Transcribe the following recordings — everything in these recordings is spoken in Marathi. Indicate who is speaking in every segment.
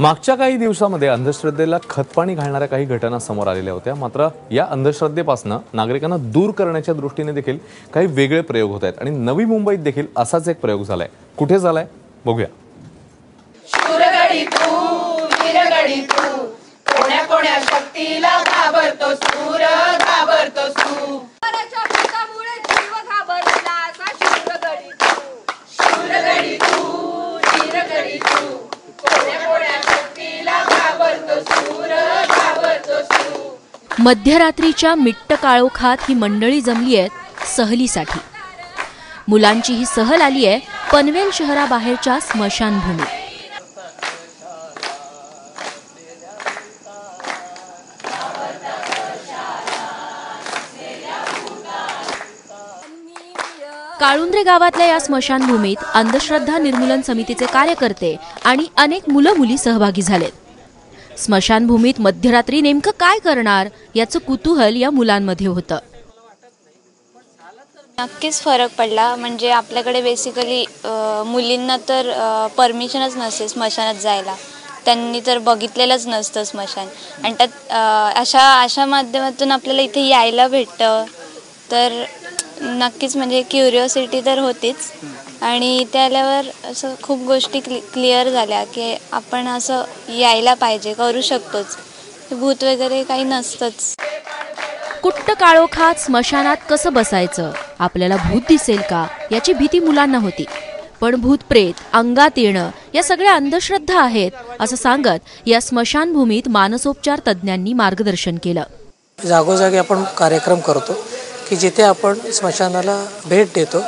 Speaker 1: मागच्या काही दिवसामध्ये अंधश्रद्धेला खतपाणी घालणाऱ्या काही घटना समोर आलेल्या होत्या. मात्र या अंधश्रद्धेपासून नागरिकांना दूर करण्याच्या दृष्टीने देखील काही वेगळे प्रयोग होत आहेत. आणि नवी मुंबईत देखील असाच एक प्रयोग झालाय. कुठे झालाय? बघूया.
Speaker 2: कोण्या कोण्या शक्तीला घाबरतो सूर घाबरतो तू
Speaker 3: वराच्या भूतामुळे जीव घाबरला असा शूरगडी तू.
Speaker 2: शूरगडी तू वीरगडी तू कोण्या कोण्या शक्तीला घाबरतो सूर घाबरतो तू
Speaker 4: मध्यरात्रीच्या मिट्ट काळोखात ही मंडळी जमली आहेत सहलीसाठी. मुलांची ही सहल आली आहे पनवेल शहराबाहेरच्या स्मशानभूमीत काळुंद्रे गावातल्या या स्मशानभूमीत अंधश्रद्धा निर्मूलन समितीचे कार्यकर्ते आणि अनेक मुलं मुली सहभागी झालेत. स्मशानभूमीत मध्यरात्री नेमकं काय करणार? याचं कुतूहल या मुलांमध्ये होतं.
Speaker 5: नक्कीच फरक पडला. म्हणजे आपल्याकडे बेसिकली मुलींना तर परमिशनच नसते स्मशानात जायला. त्यांनी तर बघितलेलंच नसतं स्मशान. आणि त्यात अशा अशा माध्यमातून आपल्याला इथे यायला भेटतं. तर नक्कीच म्हणजे क्युरिओसिटी तर होतीच. आणि इथे आल्यावर असं खूप गोष्टी क्लि क्लिअर झाल्या की आपण असं यायला पाहिजे करू शकतोच. भूत वगैरे काही नसतंच.
Speaker 4: कुट्ट काळोखात स्मशानात कसं बसायचं? आपल्याला भूत दिसेल का? याची भीती मुलांना होती. पण भूत प्रेत अंगात येणं या सगळ्या अंधश्रद्धा आहेत असं सांगत या स्मशानभूमीत मानसोपचार तज्ज्ञांनी मार्गदर्शन केलं.
Speaker 6: जागोजागी आपण कार्यक्रम करतो की जिथे आपण स्मशानाला भेट देतो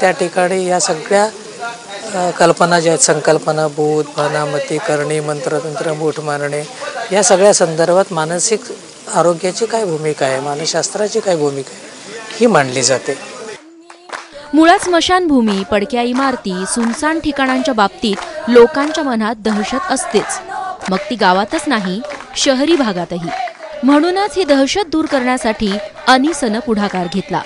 Speaker 6: त्या ठिकाणी या सगळ्या कल्पना ज्या आहेत संकल्पना भूत भानामती करणी मंत्रतंत्र मूठ मारणे या सगळ्या संदर्भात मानसिक आरोग्याची काय भूमिका आहे? मानसशास्त्राची काय भूमिका आहे? ही मांडली जाते.
Speaker 4: मुळात स्मशानभूमी पडक्या इमारती सुनसान ठिकाणांच्या बाबतीत लोकांच्या मनात दहशत असतेच. मग ती गावातच नाही शहरी भागातही. म्हणूनच ही दहशत दूर करण्यासाठी अनिसनं पुढाकार घेतला.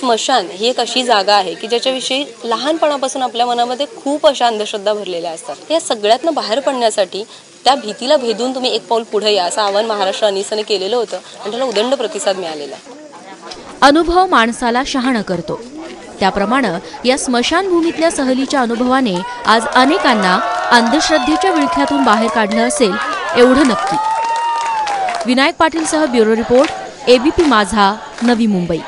Speaker 7: स्मशान ही एक अशी जागा आहे की ज्याच्याविषयी लहानपणापासून आपल्या मनामध्ये खूप अशा अंधश्रद्धा भरलेल्या असतात. या सगळ्यातनं बाहेर पडण्यासाठी त्या भीतीला भेदून तुम्ही एक पाऊल पुढे या असं आवाहन महाराष्ट्र अनिसाने केलेलं होतं आणि त्याला उदंड प्रतिसाद मिळालेला
Speaker 4: अनुभव माणसाला शहाणं करतो. त्याप्रमाणे या स्मशानभूमीतल्या सहलीच्या अनुभवाने आज अनेकांना अंधश्रद्धेच्या विळख्यातून बाहेर काढलं असेल एवढं नक्की. Vinayak पाटीलसह bureau report ABP Majha Navi Mumbai.